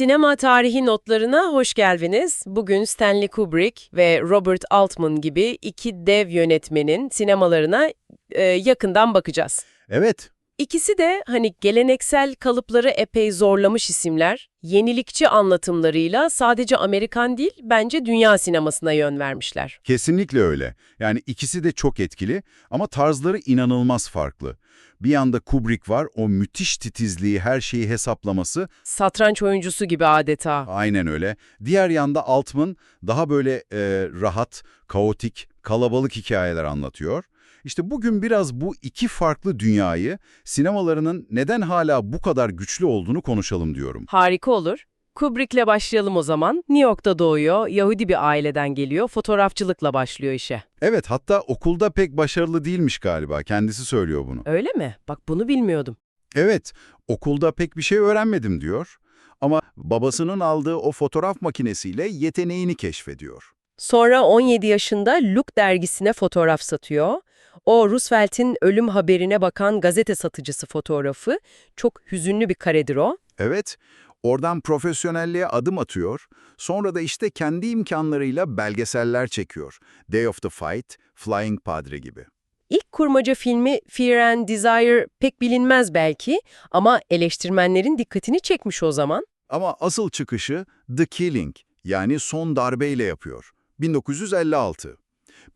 Sinema tarihi notlarına hoş geldiniz. Bugün Stanley Kubrick ve Robert Altman gibi iki dev yönetmenin sinemalarına e, yakından bakacağız. Evet, İkisi de hani geleneksel kalıpları epey zorlamış isimler, yenilikçi anlatımlarıyla sadece Amerikan değil, bence dünya sinemasına yön vermişler. kesinlikle öyle. Yani ikisi de çok etkili ama tarzları inanılmaz farklı. Bir yanda Kubrick var, o müthiş titizliği, her şeyi hesaplaması Satranç oyuncusu gibi adeta. aynen öyle. Diğer yanda Altman daha böyle e, rahat, kaotik, kalabalık hikayeler anlatıyor. İşte bugün biraz bu iki farklı dünyayı, sinemalarının neden hala bu kadar güçlü olduğunu konuşalım diyorum. Harika olur. Kubrick'le başlayalım o zaman. New York'ta doğuyor, Yahudi bir aileden geliyor, fotoğrafçılıkla başlıyor işe. Evet, hatta okulda pek başarılı değilmiş galiba, kendisi söylüyor bunu. Öyle mi? Bak bunu bilmiyordum. Evet, okulda pek bir şey öğrenmedim diyor. Ama babasının aldığı o fotoğraf makinesiyle yeteneğini keşfediyor. Sonra 17 yaşında Look dergisine fotoğraf satıyor. O Roosevelt'in ölüm haberine bakan gazete satıcısı fotoğrafı. Çok hüzünlü bir karedir o. Evet, oradan profesyonelliğe adım atıyor. Sonra da işte kendi imkanlarıyla belgeseller çekiyor. Day of the Fight, Flying Padre gibi. İlk kurmaca filmi Fear and Desire pek bilinmez belki ama eleştirmenlerin dikkatini çekmiş o zaman. Ama asıl çıkışı The Killing, yani son darbeyle yapıyor. 1956.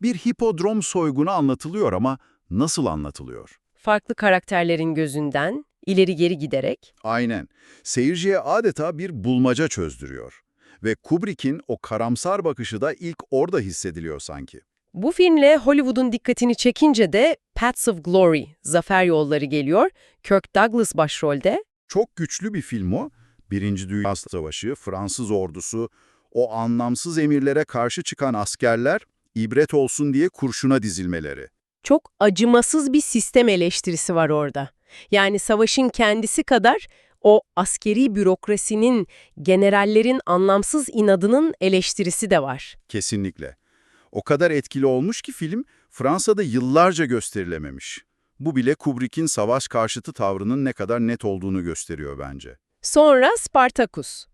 Bir hipodrom soygunu anlatılıyor ama nasıl anlatılıyor? Farklı karakterlerin gözünden ileri geri giderek. Aynen. Seyirciye adeta bir bulmaca çözdürüyor. Ve Kubrick'in o karamsar bakışı da ilk orada hissediliyor sanki. Bu filmle Hollywood'un dikkatini çekince de Paths of Glory, Zafer Yolları geliyor. Kirk Douglas başrolde. Çok güçlü bir film o. Birinci Dünya Savaşı, Fransız ordusu, o anlamsız emirlere karşı çıkan askerler ibret olsun diye kurşuna dizilmeleri. Çok acımasız bir sistem eleştirisi var orada. Yani savaşın kendisi kadar o askeri bürokrasinin, generallerin anlamsız inadının eleştirisi de var. Kesinlikle. O kadar etkili olmuş ki film Fransa'da yıllarca gösterilememiş. Bu bile Kubrick'in savaş karşıtı tavrının ne kadar net olduğunu gösteriyor bence. Sonra Spartacus.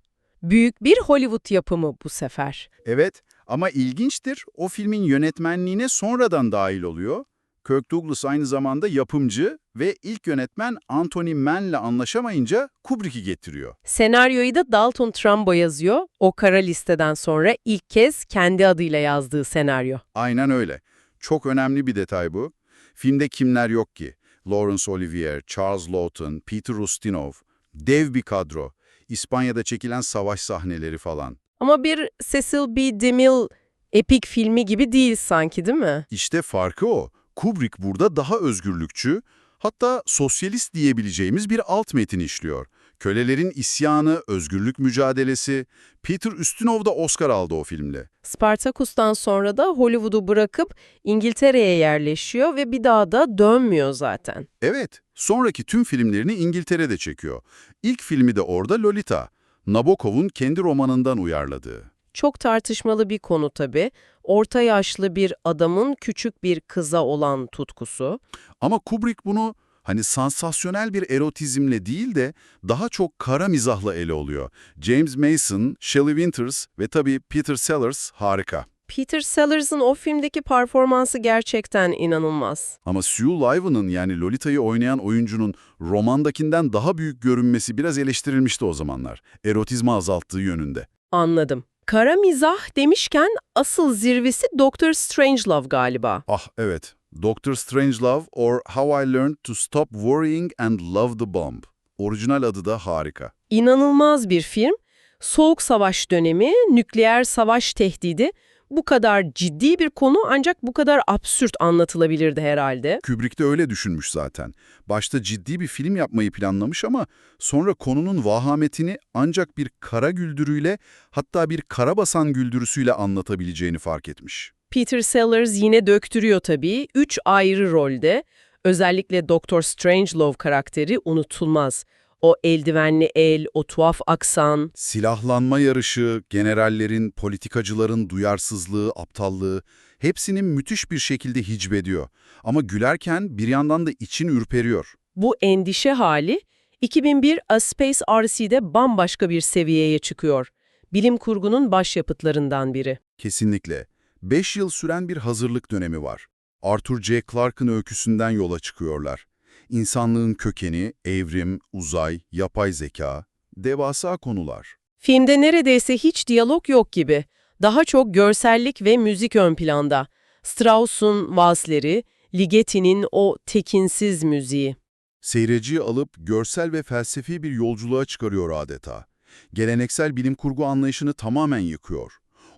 Büyük bir Hollywood yapımı bu sefer. Evet ama ilginçtir o filmin yönetmenliğine sonradan dahil oluyor. Kirk Douglas aynı zamanda yapımcı ve ilk yönetmen Anthony Mann'le anlaşamayınca Kubrick'i getiriyor. Senaryoyu da Dalton Trumbo yazıyor. O kara listeden sonra ilk kez kendi adıyla yazdığı senaryo. Aynen öyle. Çok önemli bir detay bu. Filmde kimler yok ki? Laurence Olivier, Charles Lawton, Peter Ustinov. Dev bir kadro. İspanya'da çekilen savaş sahneleri falan. Ama bir Cecil B. DeMille epik filmi gibi değil sanki değil mi? İşte farkı o. Kubrick burada daha özgürlükçü, hatta sosyalist diyebileceğimiz bir alt metin işliyor. Kölelerin isyanı, özgürlük mücadelesi. Peter Ustinov da Oscar aldı o filmle. Spartacus'tan sonra da Hollywood'u bırakıp İngiltere'ye yerleşiyor ve bir daha da dönmüyor zaten. Evet, sonraki tüm filmlerini İngiltere'de çekiyor. İlk filmi de orada Lolita. Nabokov'un kendi romanından uyarladığı. Çok tartışmalı bir konu tabii. Orta yaşlı bir adamın küçük bir kıza olan tutkusu. Ama Kubrick bunu hani sansasyonel bir erotizmle değil de daha çok kara mizahla ele oluyor. James Mason, Shelley Winters ve tabii Peter Sellers harika. Peter Sellers'ın o filmdeki performansı gerçekten inanılmaz. Ama Sue Liven'ın yani Lolita'yı oynayan oyuncunun romandakinden daha büyük görünmesi biraz eleştirilmişti o zamanlar. Erotizmi azalttığı yönünde. Anladım. Kara mizah demişken asıl zirvesi Doctor Strangelove galiba. Ah evet. Doctor Strangelove or How I Learned to Stop Worrying and Love the Bomb. Orijinal adı da harika. İnanılmaz bir film. Soğuk Savaş dönemi, nükleer savaş tehdidi. Bu kadar ciddi bir konu ancak bu kadar absürt anlatılabilirdi herhalde. Kubrick de öyle düşünmüş zaten. Başta ciddi bir film yapmayı planlamış ama sonra konunun vahametini ancak bir kara güldürüyle hatta bir karabasan güldürüsüyle anlatabileceğini fark etmiş. Peter Sellers yine döktürüyor tabii. Üç ayrı rolde. Özellikle Doktor Strangelove karakteri unutulmaz. O eldivenli el, o tuhaf aksan. Silahlanma yarışı, generallerin, politikacıların duyarsızlığı, aptallığı hepsinin müthiş bir şekilde hicvediyor. Ama gülerken bir yandan da için ürperiyor. Bu endişe hali 2001 A Space Odyssey'de bambaşka bir seviyeye çıkıyor. Bilim kurgunun başyapıtlarından biri. Kesinlikle. 5 yıl süren bir hazırlık dönemi var. Arthur C. Clarke'ın öyküsünden yola çıkıyorlar. İnsanlığın kökeni, evrim, uzay, yapay zeka, devasa konular. Filmde neredeyse hiç diyalog yok gibi. Daha çok görsellik ve müzik ön planda. Strauss'un valsleri, Ligeti'nin o tekinsiz müziği. Seyirciyi alıp görsel ve felsefi bir yolculuğa çıkarıyor adeta. Geleneksel bilim kurgu anlayışını tamamen yıkıyor.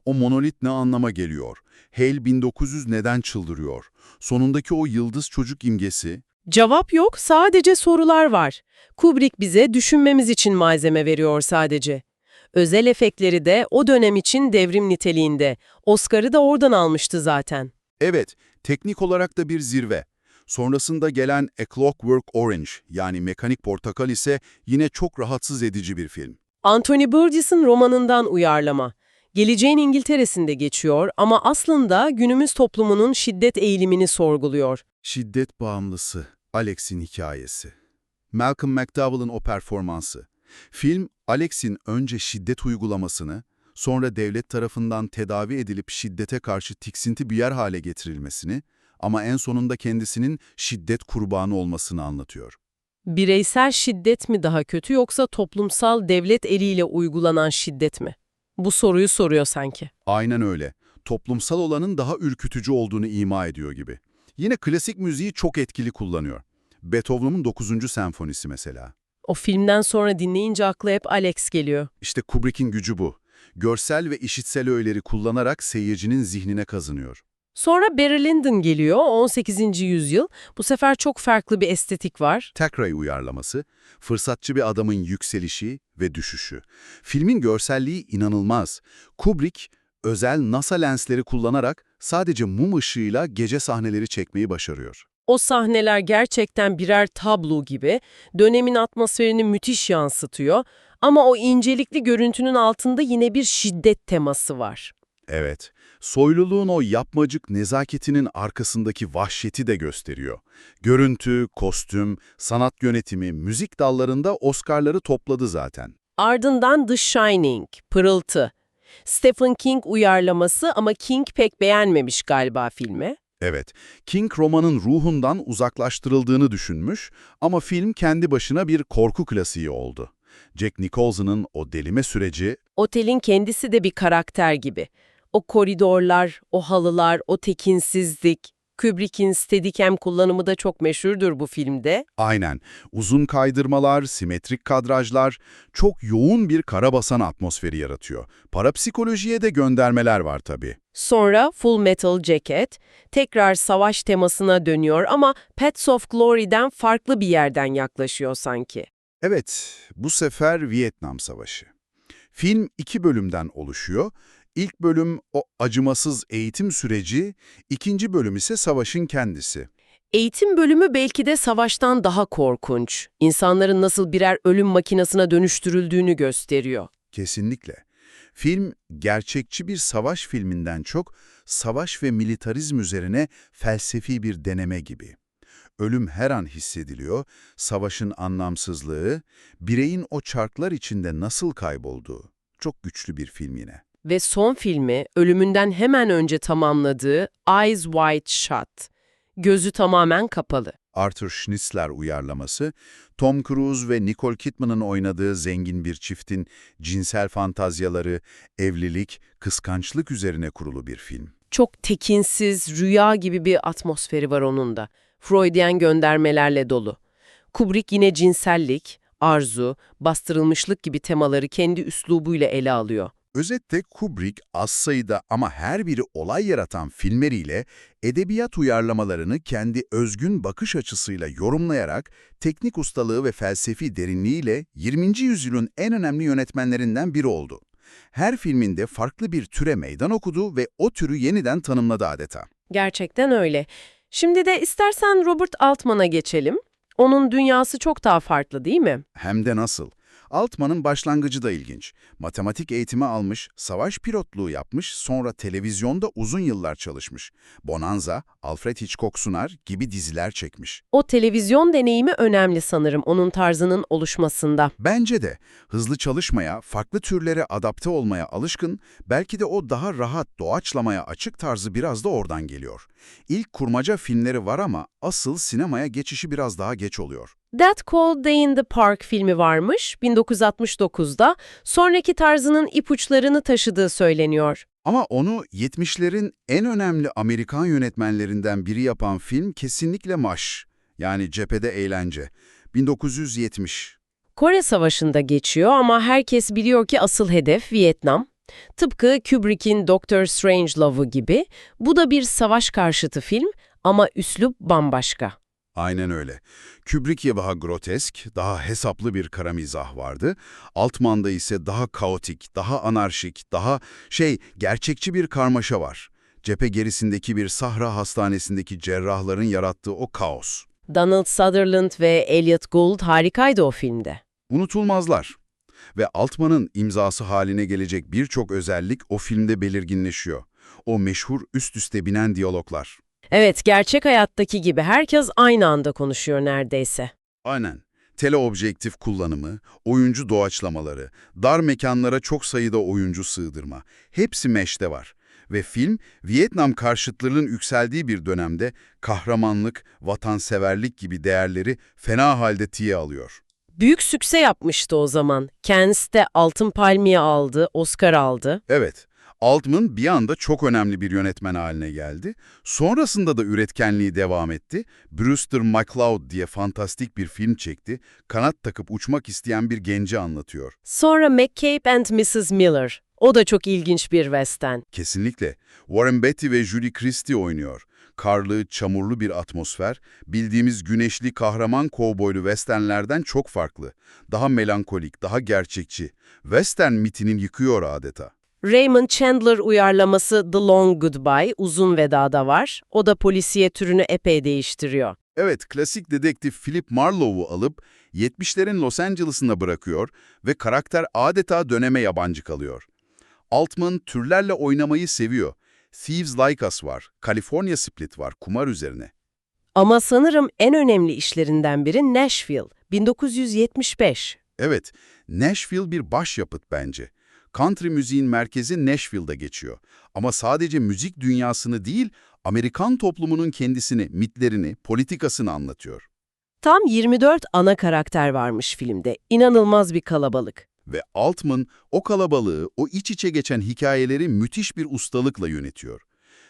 O monolit ne anlama geliyor? Hale 1900 neden çıldırıyor? Sonundaki o yıldız çocuk imgesi, Cevap yok, sadece sorular var. Kubrick bize düşünmemiz için malzeme veriyor sadece. Özel efektleri de o dönem için devrim niteliğinde. Oscar'ı da oradan almıştı zaten. Evet, teknik olarak da bir zirve. Sonrasında gelen A Clockwork Orange yani Mekanik Portakal ise yine çok rahatsız edici bir film. Anthony Burgess'ın romanından uyarlama. Geleceğin İngiltere'sinde geçiyor ama aslında günümüz toplumunun şiddet eğilimini sorguluyor. Şiddet bağımlısı, Alex'in hikayesi. Malcolm McDowell'ın o performansı. Film, Alex'in önce şiddet uygulamasını, sonra devlet tarafından tedavi edilip şiddete karşı tiksinti bir yer hale getirilmesini ama en sonunda kendisinin şiddet kurbanı olmasını anlatıyor. Bireysel şiddet mi daha kötü yoksa toplumsal devlet eliyle uygulanan şiddet mi? Bu soruyu soruyor sanki. Aynen öyle. Toplumsal olanın daha ürkütücü olduğunu ima ediyor gibi. Yine klasik müziği çok etkili kullanıyor. Beethoven'ın 9. senfonisi mesela. O filmden sonra dinleyince akla hep Alex geliyor. İşte Kubrick'in gücü bu. Görsel ve işitsel öğeleri kullanarak seyircinin zihnine kazınıyor. Sonra Barry Lyndon geliyor, 18. yüzyıl. Bu sefer çok farklı bir estetik var. Thackeray uyarlaması, fırsatçı bir adamın yükselişi ve düşüşü. Filmin görselliği inanılmaz. Kubrick, özel NASA lensleri kullanarak sadece mum ışığıyla gece sahneleri çekmeyi başarıyor. O sahneler gerçekten birer tablo gibi, dönemin atmosferini müthiş yansıtıyor. Ama o incelikli görüntünün altında yine bir şiddet teması var. Evet, soyluluğun o yapmacık nezaketinin arkasındaki vahşeti de gösteriyor. Görüntü, kostüm, sanat yönetimi, müzik dallarında Oscar'ları topladı zaten. Ardından The Shining, Pırıltı. Stephen King uyarlaması ama King pek beğenmemiş galiba filmi. Evet, King romanın ruhundan uzaklaştırıldığını düşünmüş ama film kendi başına bir korku klasiği oldu. Jack Nicholson'ın o delime süreci, Otelin kendisi de bir karakter gibi. O koridorlar, o halılar, o tekinsizlik. Kubrick'in Steadicam kullanımı da çok meşhurdur bu filmde. aynen uzun kaydırmalar, simetrik kadrajlar, çok yoğun bir karabasan atmosferi yaratıyor. Parapsikolojiye de göndermeler var tabii. Sonra Full Metal Jacket, tekrar savaş temasına dönüyor ama Pets of Glory'den farklı bir yerden yaklaşıyor sanki. Evet, bu sefer Vietnam Savaşı. Film iki bölümden oluşuyor. İlk bölüm o acımasız eğitim süreci, ikinci bölüm ise savaşın kendisi. Eğitim bölümü belki de savaştan daha korkunç. İnsanların nasıl birer ölüm makinesine dönüştürüldüğünü gösteriyor. Kesinlikle. Film, gerçekçi bir savaş filminden çok, savaş ve militarizm üzerine felsefi bir deneme gibi. Ölüm her an hissediliyor, savaşın anlamsızlığı, bireyin o çarklar içinde nasıl kaybolduğu. Çok güçlü bir film yine. Ve son filmi ölümünden hemen önce tamamladığı Eyes Wide Shut. Gözü tamamen kapalı. Arthur Schnitzler uyarlaması, Tom Cruise ve Nicole Kidman'ın oynadığı zengin bir çiftin cinsel fantazyaları, evlilik, kıskançlık üzerine kurulu bir film. Çok tekinsiz, rüya gibi bir atmosferi var onun da. Freudian göndermelerle dolu. Kubrick yine cinsellik, arzu, bastırılmışlık gibi temaları kendi üslubuyla ele alıyor. Özetle Kubrick az sayıda ama her biri olay yaratan filmleriyle edebiyat uyarlamalarını kendi özgün bakış açısıyla yorumlayarak teknik ustalığı ve felsefi derinliğiyle 20. yüzyılın en önemli yönetmenlerinden biri oldu. Her filminde farklı bir türe meydan okudu ve o türü yeniden tanımladı adeta. Gerçekten öyle. Şimdi de istersen Robert Altman'a geçelim. Onun dünyası çok daha farklı değil mi? Hem de nasıl. Altman'ın başlangıcı da ilginç. Matematik eğitimi almış, savaş pilotluğu yapmış, sonra televizyonda uzun yıllar çalışmış. Bonanza, Alfred Hitchcock sunar gibi diziler çekmiş. O televizyon deneyimi önemli sanırım onun tarzının oluşmasında. Bence de hızlı çalışmaya, farklı türlere adapte olmaya alışkın, belki de o daha rahat doğaçlamaya açık tarzı biraz da oradan geliyor. İlk kurmaca filmleri var ama asıl sinemaya geçişi biraz daha geç oluyor. That Cold Day in the Park filmi varmış 1969'da. Sonraki tarzının ipuçlarını taşıdığı söyleniyor. Ama onu 70'lerin en önemli Amerikan yönetmenlerinden biri yapan film kesinlikle MASH. Yani Cephede Eğlence. 1970. Kore Savaşı'nda geçiyor ama herkes biliyor ki asıl hedef Vietnam. Tıpkı Kubrick'in Doctor Strangelove'u gibi. Bu da bir savaş karşıtı film ama üslup bambaşka. Aynen öyle. Kubrick'ye daha grotesk, daha hesaplı bir kara mizah vardı. Altman'da ise daha kaotik, daha anarşik, daha şey, gerçekçi bir karmaşa var. Cephe gerisindeki bir sahra hastanesindeki cerrahların yarattığı o kaos. Donald Sutherland ve Elliot Gould harikaydı o filmde. Unutulmazlar. Ve Altman'ın imzası haline gelecek birçok özellik o filmde belirginleşiyor. O meşhur üst üste binen diyaloglar. Evet, gerçek hayattaki gibi herkes aynı anda konuşuyor neredeyse. Aynen. Teleobjektif kullanımı, oyuncu doğaçlamaları, dar mekanlara çok sayıda oyuncu sığdırma. Hepsi meşte var. Ve film, Vietnam karşıtlığının yükseldiği bir dönemde kahramanlık, vatanseverlik gibi değerleri fena halde tiye alıyor. Büyük sükse yapmıştı o zaman. Kendisi de Altın Palmiye aldı, Oscar aldı. Evet, Altman bir anda çok önemli bir yönetmen haline geldi. Sonrasında da üretkenliği devam etti. Brewster McCloud diye fantastik bir film çekti. Kanat takıp uçmak isteyen bir genci anlatıyor. Sonra McCabe and Mrs. Miller. O da çok ilginç bir western. Kesinlikle. Warren Beatty ve Julie Christie oynuyor. Karlı, çamurlu bir atmosfer, bildiğimiz güneşli kahraman kovboylu westernlerden çok farklı. Daha melankolik, daha gerçekçi. Western mitinin yıkıyor adeta. Raymond Chandler uyarlaması The Long Goodbye, Uzun Veda'da var. O da polisiye türünü epey değiştiriyor. Evet, klasik dedektif Philip Marlowe'u alıp 70'lerin Los Angeles'ına bırakıyor ve karakter adeta döneme yabancı kalıyor. Altman türlerle oynamayı seviyor. Thieves Like Us var, California Split var, kumar üzerine. Ama sanırım en önemli işlerinden biri Nashville, 1975. Evet, Nashville bir başyapıt bence. Country müziğin merkezi Nashville'da geçiyor. Ama sadece müzik dünyasını değil, Amerikan toplumunun kendisini, mitlerini, politikasını anlatıyor. Tam 24 ana karakter varmış filmde. İnanılmaz bir kalabalık. Ve Altman o kalabalığı, o iç içe geçen hikayeleri müthiş bir ustalıkla yönetiyor.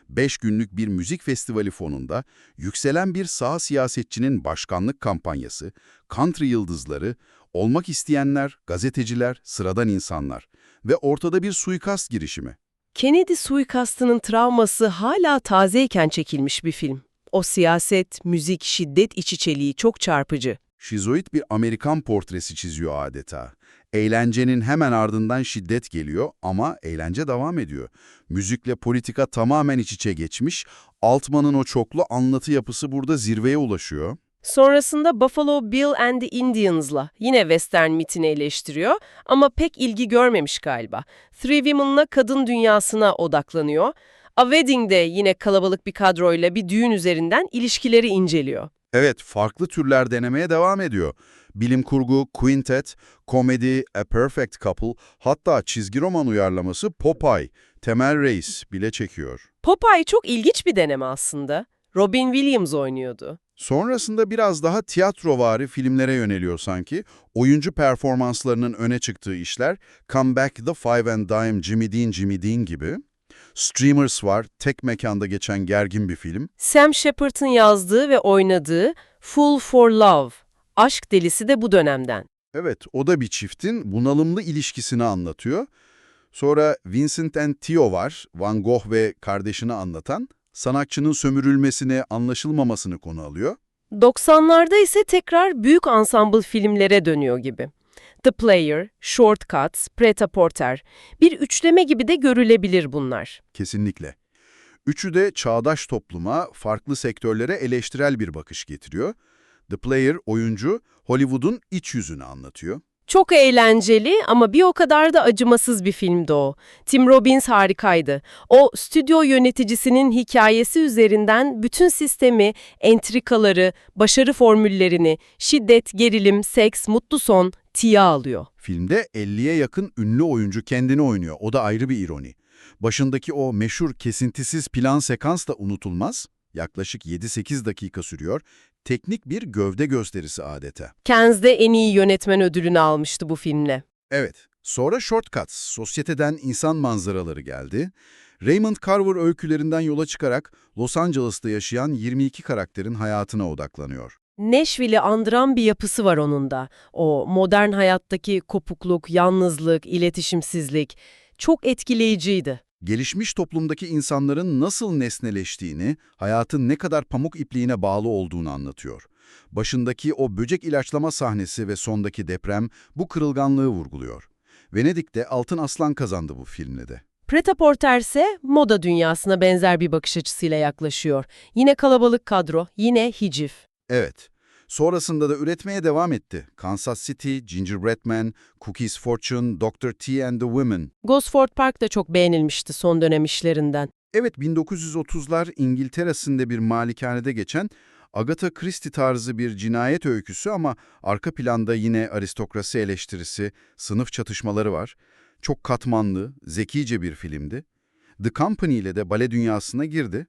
Beş günlük bir müzik festivali fonunda yükselen bir sağ siyasetçinin başkanlık kampanyası, country yıldızları, olmak isteyenler, gazeteciler, sıradan insanlar ve ortada bir suikast girişimi. Kennedy suikastının travması hala tazeyken çekilmiş bir film. O siyaset, müzik, şiddet iç içeliği çok çarpıcı. Şizoid bir Amerikan portresi çiziyor adeta. Eğlencenin hemen ardından şiddet geliyor ama eğlence devam ediyor. Müzikle politika tamamen iç içe geçmiş, Altman'ın o çoklu anlatı yapısı burada zirveye ulaşıyor. Sonrasında Buffalo Bill and the Indians'la yine western mitini eleştiriyor ama pek ilgi görmemiş galiba. Three Women'la kadın dünyasına odaklanıyor. A Wedding'de yine kalabalık bir kadroyla bir düğün üzerinden ilişkileri inceliyor. Evet, farklı türler denemeye devam ediyor. Bilim kurgu, quintet, komedi, A Perfect Couple, hatta çizgi roman uyarlaması Popeye, Temel Reis bile çekiyor. Popeye çok ilginç bir deneme aslında. Robin Williams oynuyordu. Sonrasında biraz daha tiyatrovari filmlere yöneliyor sanki. Oyuncu performanslarının öne çıktığı işler Come Back the Five and Dime Jimmy Dean Jimmy Dean gibi. Streamers var, tek mekanda geçen gergin bir film. Sam Shepard'ın yazdığı ve oynadığı Full for Love, Aşk Delisi de bu dönemden. Evet, o da bir çiftin bunalımlı ilişkisini anlatıyor. Sonra Vincent and Theo var, Van Gogh ve kardeşini anlatan. Sanatçının sömürülmesini, anlaşılmamasını konu alıyor. 90'larda ise tekrar büyük ensemble filmlere dönüyor gibi. The Player, Shortcuts, Pret-a-Porter. Bir üçleme gibi de görülebilir bunlar. Kesinlikle. Üçü de çağdaş topluma, farklı sektörlere eleştirel bir bakış getiriyor. The Player, oyuncu, Hollywood'un iç yüzünü anlatıyor. Çok eğlenceli ama bir o kadar da acımasız bir filmdi o. Tim Robbins harikaydı. O stüdyo yöneticisinin hikayesi üzerinden bütün sistemi, entrikaları, başarı formüllerini, şiddet, gerilim, seks, mutlu son tiye alıyor. Filmde 50'ye yakın ünlü oyuncu kendini oynuyor. O da ayrı bir ironi. Başındaki o meşhur kesintisiz plan sekans da unutulmaz. Yaklaşık 7-8 dakika sürüyor. Teknik bir gövde gösterisi adeta. Cannes'de en iyi yönetmen ödülünü almıştı bu filmle. Evet, sonra Shortcuts, sosyeteden insan manzaraları geldi. Raymond Carver öykülerinden yola çıkarak Los Angeles'ta yaşayan 22 karakterin hayatına odaklanıyor. Nashville'i andıran bir yapısı var onun da. O modern hayattaki kopukluk, yalnızlık, iletişimsizlik çok etkileyiciydi. Gelişmiş toplumdaki insanların nasıl nesneleştiğini, hayatın ne kadar pamuk ipliğine bağlı olduğunu anlatıyor. Başındaki o böcek ilaçlama sahnesi ve sondaki deprem bu kırılganlığı vurguluyor. Venedik'te Altın Aslan kazandı bu filmle de. Pret-a-Porter ise moda dünyasına benzer bir bakış açısıyla yaklaşıyor. Yine kalabalık kadro, yine hicif. Evet. Sonrasında da üretmeye devam etti. Kansas City, Gingerbread Man, Cookies Fortune, Dr. T and the Women. Gosford Park da çok beğenilmişti son dönem işlerinden. Evet, 1930'lar İngiltere'sinde bir malikanede geçen Agatha Christie tarzı bir cinayet öyküsü ama arka planda yine aristokrasi eleştirisi, sınıf çatışmaları var. Çok katmanlı, zekice bir filmdi. The Company ile de bale dünyasına girdi.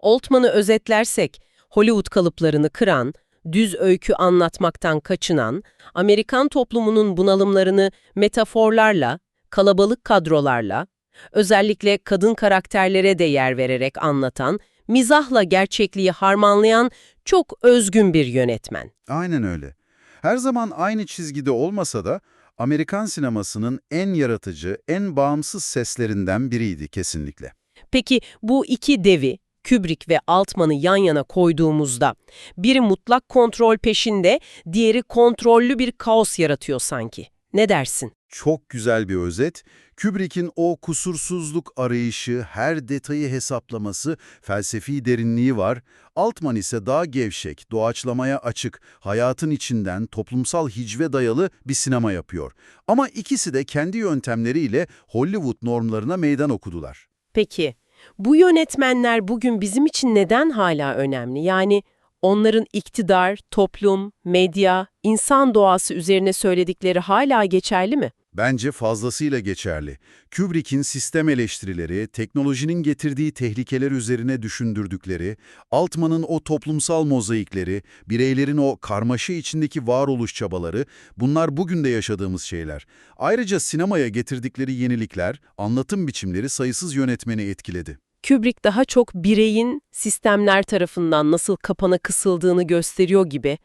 Altman'ı özetlersek, Hollywood kalıplarını kıran, düz öykü anlatmaktan kaçınan, Amerikan toplumunun bunalımlarını metaforlarla, kalabalık kadrolarla, özellikle kadın karakterlere de yer vererek anlatan, mizahla gerçekliği harmanlayan çok özgün bir yönetmen. Aynen öyle. Her zaman aynı çizgide olmasa da Amerikan sinemasının en yaratıcı, en bağımsız seslerinden biriydi kesinlikle. Peki bu iki devi, Kubrick ve Altman'ı yan yana koyduğumuzda, biri mutlak kontrol peşinde, diğeri kontrollü bir kaos yaratıyor sanki. Ne dersin? Çok güzel bir özet. Kubrick'in o kusursuzluk arayışı, her detayı hesaplaması, felsefi derinliği var. Altman ise daha gevşek, doğaçlamaya açık, hayatın içinden toplumsal hicve dayalı bir sinema yapıyor. Ama ikisi de kendi yöntemleriyle Hollywood normlarına meydan okudular. Peki, bu yönetmenler bugün bizim için neden hala önemli? Yani onların iktidar, toplum, medya, insan doğası üzerine söyledikleri hala geçerli mi? Bence fazlasıyla geçerli. Kubrick'in sistem eleştirileri, teknolojinin getirdiği tehlikeler üzerine düşündürdükleri, Altman'ın o toplumsal mozaikleri, bireylerin o karmaşa içindeki varoluş çabaları, bunlar bugün de yaşadığımız şeyler. Ayrıca sinemaya getirdikleri yenilikler, anlatım biçimleri sayısız yönetmeni etkiledi. Kubrick daha çok bireyin sistemler tarafından nasıl kapana kısıldığını gösteriyor gibi,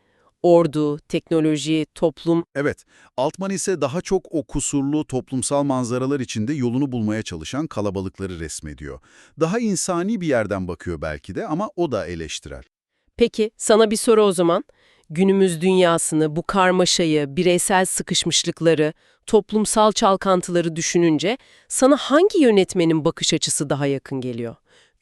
ordu, teknoloji, toplum, Evet, Altman ise daha çok o kusurlu toplumsal manzaralar içinde yolunu bulmaya çalışan kalabalıkları resmediyor. Daha insani bir yerden bakıyor belki de ama o da eleştirel. Peki, sana bir soru o zaman. Günümüz dünyasını, bu karmaşayı, bireysel sıkışmışlıkları, toplumsal çalkantıları düşününce sana hangi yönetmenin bakış açısı daha yakın geliyor?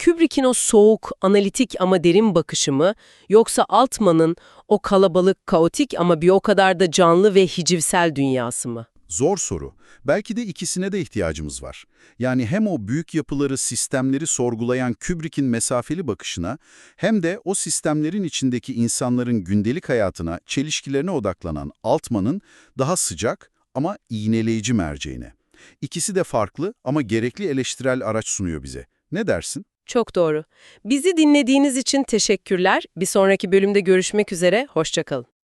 Kubrick'in o soğuk, analitik ama derin bakışı mı, yoksa Altman'ın o kalabalık, kaotik ama bir o kadar da canlı ve hicivsel dünyası mı? Zor soru. Belki de ikisine de ihtiyacımız var. Yani hem o büyük yapıları, sistemleri sorgulayan Kubrick'in mesafeli bakışına hem de o sistemlerin içindeki insanların gündelik hayatına, çelişkilerine odaklanan Altman'ın daha sıcak ama iğneleyici merceğine. İkisi de farklı ama gerekli eleştirel araç sunuyor bize. Ne dersin? Çok doğru. Bizi dinlediğiniz için teşekkürler. Bir sonraki bölümde görüşmek üzere, hoşçakalın.